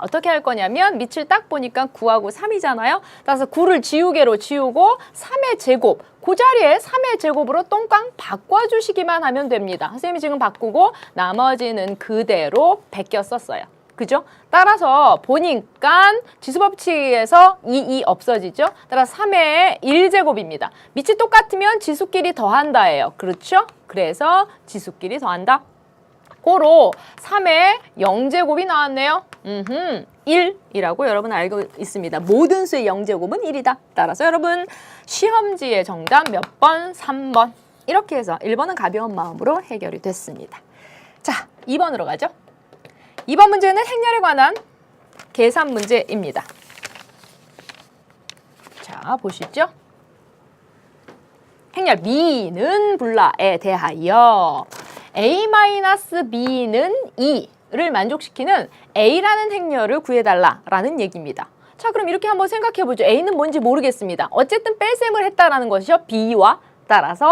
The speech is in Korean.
어떻게 할 거냐면 밑을 딱 보니까 9하고 3이잖아요. 따라서 9를 지우개로 지우고 3의 제곱 그 자리에 3의 제곱으로 똥깡 바꿔주시기만 하면 됩니다. 선생님이 지금 바꾸고 나머지는 그대로 베껴 썼어요. 그죠? 따라서 보니까 지수법칙에서 2, 2 없어지죠? 따라서 3의 1제곱입니다. 밑이 똑같으면 지수끼리 더한다예요. 그렇죠? 그래서 지수끼리 더한다. 고로 3의 0제곱이 나왔네요. 음흠, 1이라고 여러분 알고 있습니다. 모든 수의 0제곱은 1이다. 따라서 여러분 시험지의 정답 몇 번? 3번. 이렇게 해서 1번은 가벼운 마음으로 해결이 됐습니다. 자, 2번으로 가죠. 2번 문제는 행렬에 관한 계산 문제입니다. 자, 보시죠. 행렬 미는 불라에 대하여 a-b는 2를 만족시키는 a라는 행렬을 구해달라라는 얘기입니다. 자, 그럼 이렇게 한번 생각해 보죠. a는 뭔지 모르겠습니다. 어쨌든 뺄셈을 했다라는 것이죠. b와 따라서